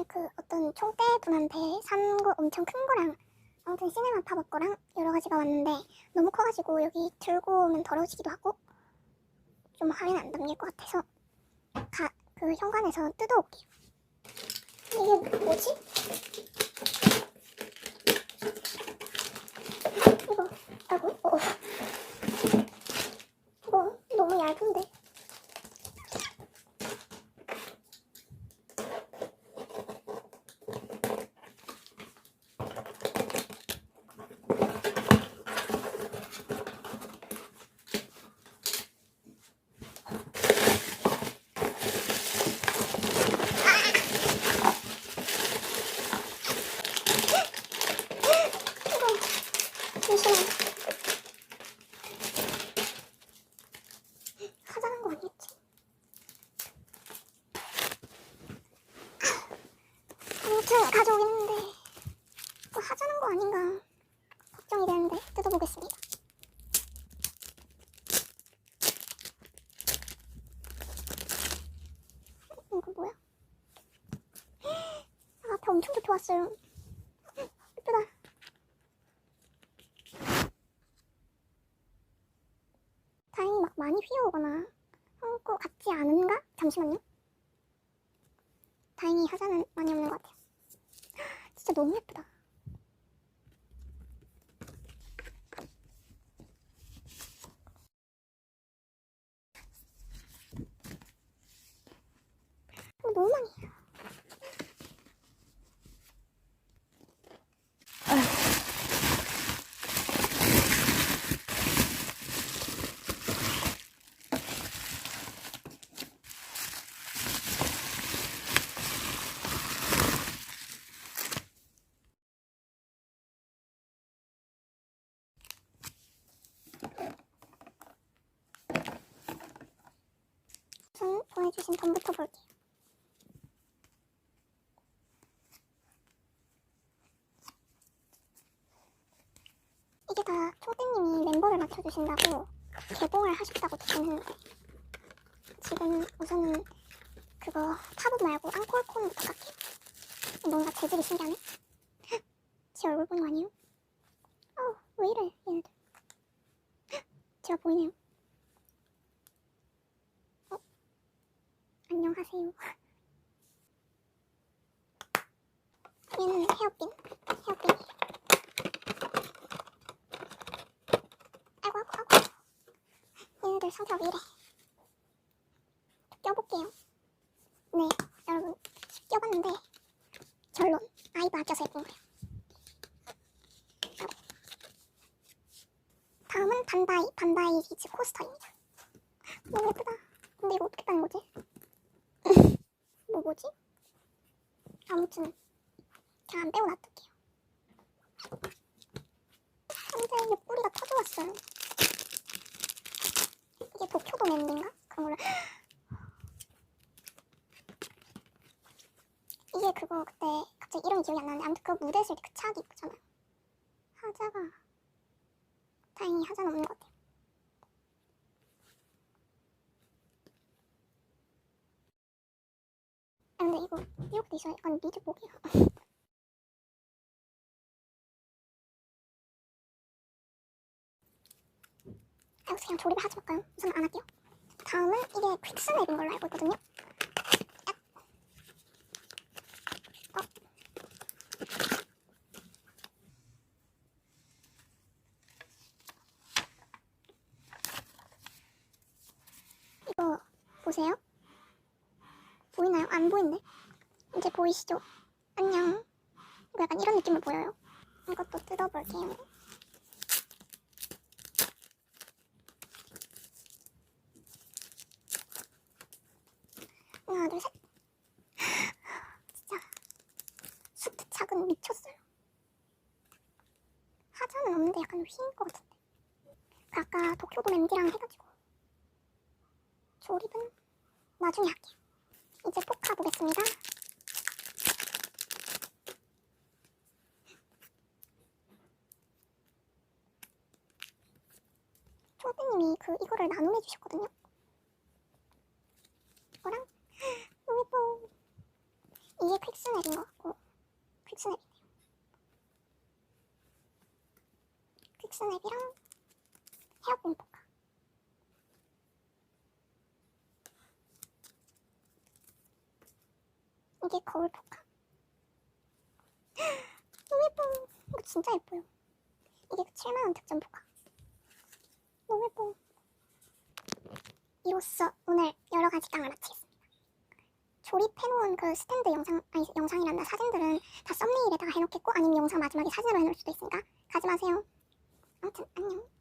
오늘 그 어떤 총대 분한테 산거 엄청 큰 거랑 아무튼 시네마 팝업 거랑 여러 가지가 왔는데 너무 커가지고 여기 들고 오면 더러워지기도 하고 좀 화면 안 담길 것 같아서 가, 그 현관에서 뜯어올게요. 이게 뭐지? 이거 라고? 어. 이거 너무 얇은데. 이거 잠시만. 하자는 거 아니겠지? 아무튼 가져오겠는데 또 하자는 거 아닌가 걱정이 되는데 뜯어보겠습니다. 이거 뭐야? 아, 앞에 엄청 좋게 왔어요. 예쁘다. 다행히 막 많이 휘어오거나 한거 같지 않은가? 잠시만요. 다행히 하자는 많이 없는 것 같아요. 진짜 너무 예쁘다. 우선 보내주신 돈부터 볼게요. 다 총대님이 멤버를 맞춰주신다고 개봉을 하셨다고 듣긴 했는데 지금 우선은 그거 팝업 말고 앙콜 콘부터 갈게요. 뭔가 재질이 신기하네. 헉, 제 얼굴 보는 거 아니에요? 어, 왜 이래 얘네들. 헉, 제가 보이네요. 어? 안녕하세요. 얘는 헤어핀. 아이고 아이고 얘네들 성격 왜 이래? 껴볼게요. 네, 여러분 껴봤는데 결론 아이브 아껴서 예쁜 거예요. 아이고. 다음은 반다이 반다이 리즈 코스터입니다. 너무 예쁘다. 근데 이거 어떻게 따는 거지? 뭐 뭐지? 아무튼 제가 안 빼고 놔둘게요. 근데 옆구리가 터져왔어요. 랜드인가? 그런 걸로. 이게 그거 그때 갑자기 이름이 기억이 안 나는데 아무튼 그 무대에서 이렇게 그 착이 있잖아요. 하자가 다행히 하자는 없는 것 같아요. 아 근데 이거 이렇게 돼 있어요. 약간 미드 복이야. 아, 그냥 조립을 하지 말까요? 우선 안 할게요. 다음은 이게 퀵스맵인 걸로 알고 있거든요. 약. 어. 이거 보세요. 보이나요? 안 보이네. 이제 보이시죠? 안녕. 약간 이런 느낌으로 보여요. 이것도 뜯어볼게요. 하나, 둘, 셋. 진짜 수트 착은 미쳤어요. 하자는 없는데 약간 휘인 것 같은데. 그 아까 도쿄도 램디랑 해가지고 조립은 나중에 할게요. 이제 포카 보겠습니다. 초대님이 그 이거를 나눔해 주셨거든요. 이거랑 너무 예뻐. 이게 퀵스냅인 것 같고 퀵스냅 퀵스냅이랑 헤어핀 포카. 이게 거울 포카. 너무 예뻐. 이거 진짜 예뻐요. 이게 그 7만원 득점 포카. 너무 예뻐. 이로써 오늘 여러 가지 땅을 마치겠습니다. 조립해놓은 그 스탠드 영상, 아니 영상이란다 사진들은 다 썸네일에다가 해놓겠고 아니면 영상 마지막에 사진으로 해놓을 수도 있으니까 가지 마세요. 아무튼 안녕.